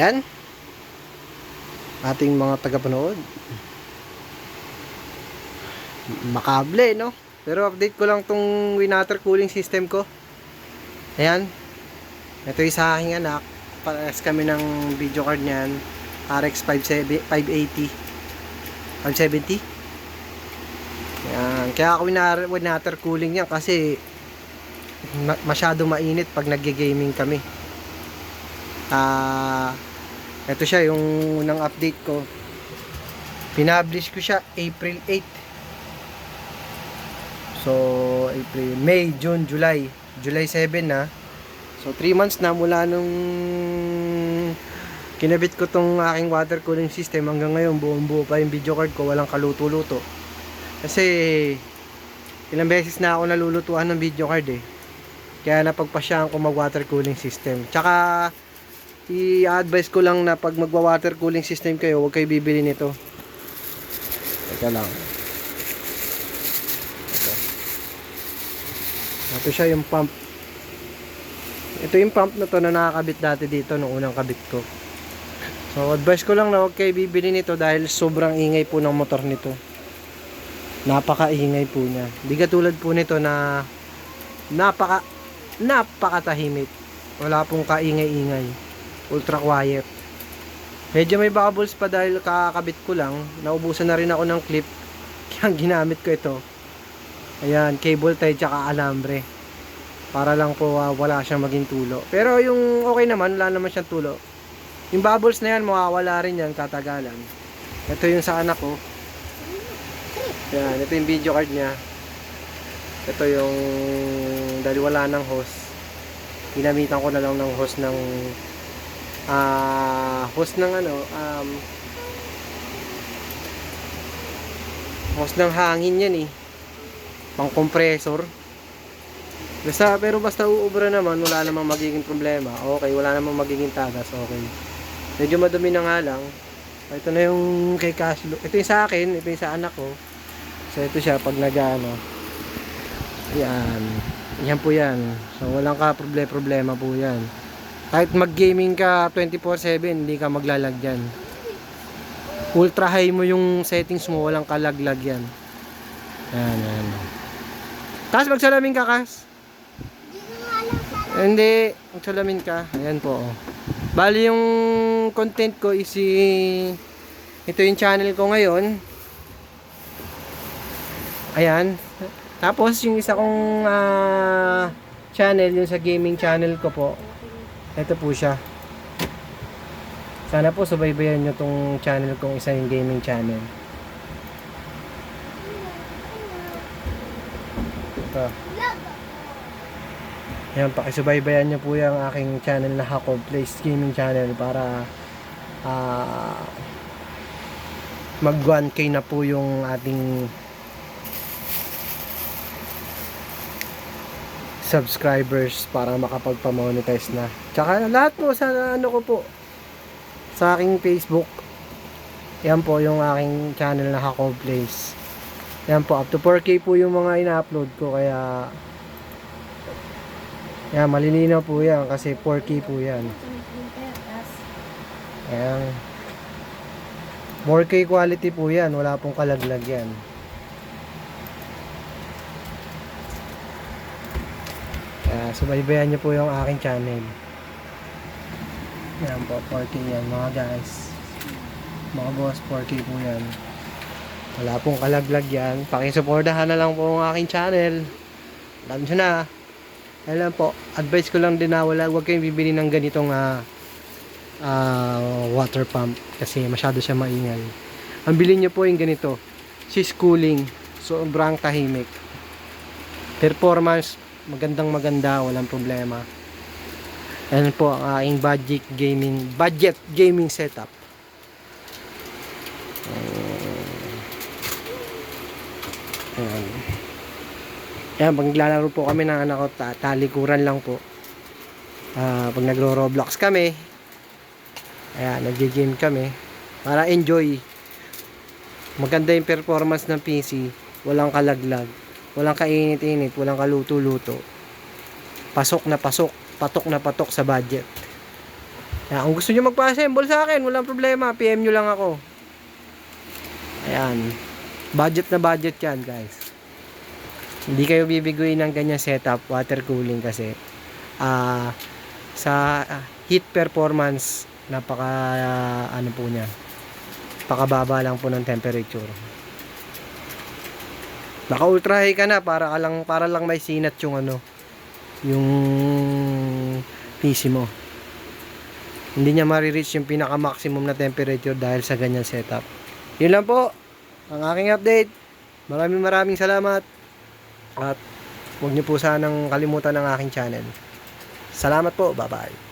Yan. Ating mga tagapanood. Makable, no? Pero update ko lang tong winater cooling system ko. Ayan. Ito yung sa aking anak. Parehas kami ng video card niyan. RX 570 580. 570. Ayan. Kaya ako wina- winater cooling yan kasi ma- masyado mainit pag nagge-gaming kami. Ah, ito siya yung unang update ko. Pinablish ko siya April 8. So, April, May, June, July. July 7 na. So, 3 months na mula nung kinabit ko tong aking water cooling system hanggang ngayon buong buo pa yung video card ko walang kaluto-luto kasi ilang beses na ako nalulutuan ng video card eh kaya napagpasyahan ko mag water cooling system tsaka i-advise ko lang na pag magwa water cooling system kayo huwag kayo bibili nito teka lang ito ito siya yung pump ito yung pump na to na nakakabit dati dito nung unang kabit ko So, advice ko lang na huwag kayo bibili nito dahil sobrang ingay po ng motor nito. Napaka-ingay po niya. Di katulad po nito na napaka napakatahimik. Wala pong kaingay-ingay. Ultra quiet. Medyo may bubbles pa dahil kakabit ko lang. Naubusan na rin ako ng clip. Kaya ginamit ko ito. Ayan, cable tie tsaka alambre. Para lang po ah, wala siyang maging tulo. Pero yung okay naman, wala naman siyang tulo. Yung bubbles na yan, mawawala rin yan katagalan. Ito yung sa anak ko. Yan, ito yung video card niya. Ito yung dahil wala ng host. Ginamitan ko na lang ng host ng ah host ng ano um host ng hangin yan eh. Pang compressor. Basta, pero basta uubra naman, wala namang magiging problema. Okay, wala namang magiging tagas. Okay. Medyo madumi na nga lang. Ito na yung kay Caslo. Ito yung sa akin, ito yung sa anak ko. So ito siya pag nag-ano. Yan. Yan po yan. So walang ka problema problema po yan. Kahit mag-gaming ka 24/7, hindi ka maglalag yan. Ultra high mo yung settings mo, walang kalaglag yan. Yan, yan. Tapos magsalamin ka, Kas? Hindi, magsalamin ka. Ayan po. Oh. Bali yung content ko is si ito yung channel ko ngayon. Ayan. Tapos yung isa kong ah, channel, yung sa gaming channel ko po. Ito po siya. Sana po subaybayan nyo tong channel kong isa yung gaming channel. Ito. Yan, pakisubaybayan nyo po yung aking channel na Hakob Place Gaming Channel para ah mag 1k na po yung ating subscribers para makapagpa-monetize na. Tsaka lahat po sa ano ko po sa aking Facebook. Yan po yung aking channel na Hakob Place. Yan po, up to 4k po yung mga ina-upload ko kaya yan, malilinaw po yan kasi 4K po yan. Ayan. 4K quality po yan. Wala pong kalaglag yan. Subaybayan nyo po yung aking channel. Yan po, 4K yan mga guys. Mga boss, 4K po yan. Wala pong kalaglag yan. Pakisuportahan na lang po ang aking channel. Alam nyo na. Alam po, advice ko lang din na wala, huwag kayong bibili ng ganitong ah, ah, water pump kasi masyado siya maingay. Ang bilhin nyo po yung ganito, sis cooling, sobrang tahimik. Performance, magandang maganda, walang problema. Yan po ang aking budget gaming, budget gaming setup. Ayan. Yan, pag naglalaro po kami ng anak ko, ta- talikuran lang po. Ah, pag nagro-roblox kami, ayan, nag-game kami, para enjoy. Maganda yung performance ng PC, walang kalaglag, walang kainit-init, walang kaluto-luto. Pasok na pasok, patok na patok sa budget. Kaya kung gusto nyo magpa-assemble sa akin, walang problema. PM nyo lang ako. Ayan. Budget na budget yan, guys. Hindi kayo bibiguin ng ganyan setup, water cooling kasi. Ah, sa heat performance, napaka ah, ano po niya. Pakababa lang po ng temperature. Naka ultra high ka na para lang para lang may sinat yung ano yung PC mo. Hindi niya ma-reach yung pinaka maximum na temperature dahil sa ganyan setup. Yun lang po ang aking update. Maraming maraming salamat. At huwag niyo po sanang kalimutan ang aking channel. Salamat po. Bye-bye.